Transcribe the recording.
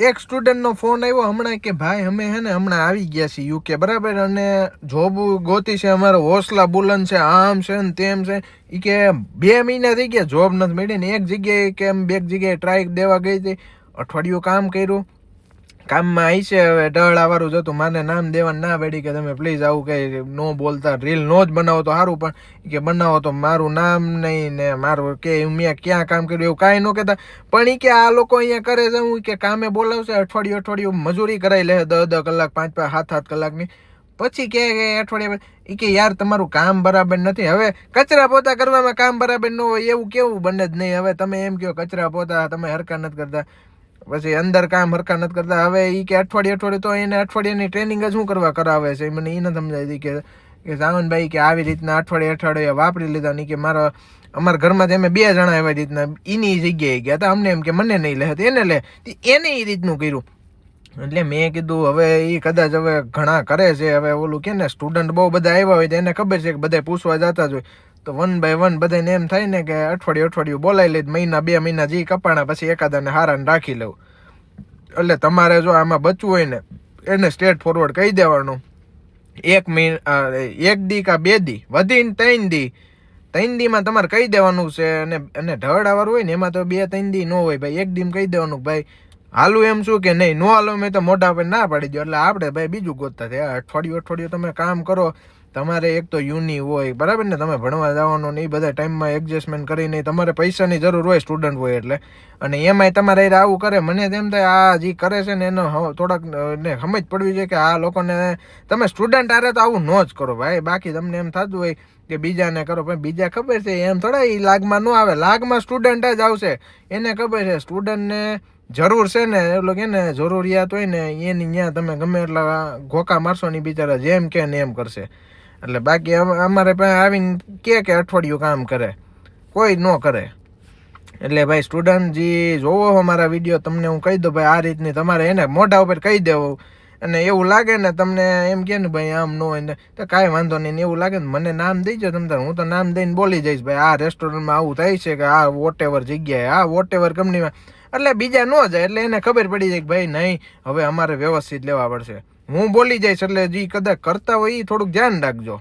એક સ્ટુડન્ટનો ફોન આવ્યો હમણાં કે, ભાઈ, અમે હે ને હમણાં આવી ગયા છીએ યુકે બરાબર? અને જોબ ગોતી છે અમારો હોસલા બુલંદ છે, આમ છે ને તેમ છે. એ કે, બે મહિના થઈ ગયા, જોબ નથી મળી ને એક જગ્યાએ કે એમ બે જગ્યાએ ટ્રાય દેવા ગઈ હતી. અઠવાડિયું કામ કર્યું. કામમાં આવી છે, હવે ડળાવાળું જતું માને નામ દેવાનું ના પડી કે તમે પ્લીઝ આવું કંઈ નો બોલતા રીલ નો જ બનાવો તો સારું, પણ કે બનાવો તો મારું નામ નહીં ને મારું કે મેં ક્યાં કામ કર્યું એવું કાંઈ ન કહેતા. પણ એ કે આ લોકો અહીંયા કરે છે, હું કે કામે બોલાવશે, અઠવાડિયું અઠવાડિયું મજૂરી કરાવી લે દસ દસ કલાક, પાંચ પાંચ, સાત સાત કલાકની. પછી કે અઠવાડિયા એ કે યાર તમારું કામ બરાબર નથી. હવે કચરા પોતા કરવામાં કામ બરાબર ન હોય એવું કેવું બને જ નહીં. હવે તમે એમ કહો કચરા પોતા, તમે હરકા નથી કરતા. પછી અંદર કામ હરકા નથી કરતા. હવે એ કે અઠવાડિયે અઠવાડિયે તો એને અઠવાડિયાની ટ્રેનિંગ જ શું કરવા કરાવે છે? મને એ ન સમજાય કે કે સાવનભાઈ કે આવી રીતના અઠવાડિયે અઠવાડિયે વાપરી લીધા નહીં કે મારા, અમારા ઘરમાં અમે બે જણા એવા રીતના એની જગ્યાએ ગયા હતા અમને એમ કે મને નહીં લે, હતી એને લે. એને એ રીતનું કર્યું. એટલે મેં કીધું, હવે એ કદાચ હવે ઘણા કરે છે. હવે ઓલું કે ને સ્ટુડન્ટ બહુ બધા આવ્યા હોય તો એને ખબર છે કે બધા પૂછવા જતા જ હોય. તો વન બાય વન બધાને એમ થાય ને કે અઠવાડિયું અઠવાડિયું બોલાવી લે, મહિના બે મહિના જે કપાણા, પછી એકાદાને હારાને રાખી લઉં. એટલે તમારે જો આમાં બચવું હોય ને, એને સ્ટેટ ફોરવર્ડ કહી દેવાનું. એક મહિના એક દી કા બે દી, વધીને ત્રણ દી. ત્રણ દીમાં તમારે કહી દેવાનું છે અને અને ઢળાવાળું હોય ને, એમાં તો બે ત્રણ દી ન હોય ભાઈ, એક દીમ કહી દેવાનું ભાઈ, હાલું એમ શું કે નહીં, ન હાલો મેં તો મોઢા પર ના પાડી દો એટલે આપણે ભાઈ બીજું ગોતતા થયા. અઠવાડિયું અઠવાડિયું તમે કામ કરો તમારે એક તો યુની હોય, બરાબર ને? તમે ભણવા જવાનું ને એ બધા ટાઈમમાં એડજસ્ટમેન્ટ કરીને તમારે પૈસાની જરૂર હોય સ્ટુડન્ટ હોય એટલે. અને એમાંય તમારે આવું કરે, મને તેમ થાય આ જે કરે છે ને એનો થોડાક ને સમજ પડવી જોઈએ કે આ લોકોને તમે સ્ટુડન્ટ આરે તો આવું ન જ કરો ભાઈ. બાકી તમને એમ થતું હોય કે બીજાને કરો, પણ બીજા ખબર છે, એમ થોડા એ લાગમાં ન આવે. લાગમાં સ્ટુડન્ટ જ આવશે. એને ખબર છે સ્ટુડન્ટને જરૂર છે ને, એટલો કે ને જરૂરિયાત હોય ને, એની ત્યાં તમે ગમે એટલા ઘોકા મારશો ને બિચારા જેમ કે ને એમ કરશે. એટલે બાકી અમારે પાસે આવીને કે કે અઠવાડિયું કામ કરે. કોઈ ન કરે. એટલે ભાઈ સ્ટુડન્ટ જે જોવો અમારા મારા વીડિયો, તમને હું કહી દઉં ભાઈ, આ રીતની તમારે એને મોઢા ઉપર કહી દેવું. અને એવું લાગે ને તમને એમ કે ને ભાઈ, આમ ન હોય ને, તો કાંઈ વાંધો નહીં. એવું લાગે ને મને નામ દઈજો તમે તમને હું તો નામ દઈને બોલી જઈશ ભાઈ, આ રેસ્ટોરન્ટમાં આવું થાય છે કે આ વોટ એવર જગ્યાએ, આ વોટ એવર કંપનીમાં એટલે બીજા ન જાય, એટલે એને ખબર પડી જાય કે ભાઈ, નહીં, હવે અમારે વ્યવસ્થિત લેવા પડશે. હું બોલી જઈશ એટલે જે કદાચ કરતા હોય એ થોડુંક ધ્યાન રાખજો.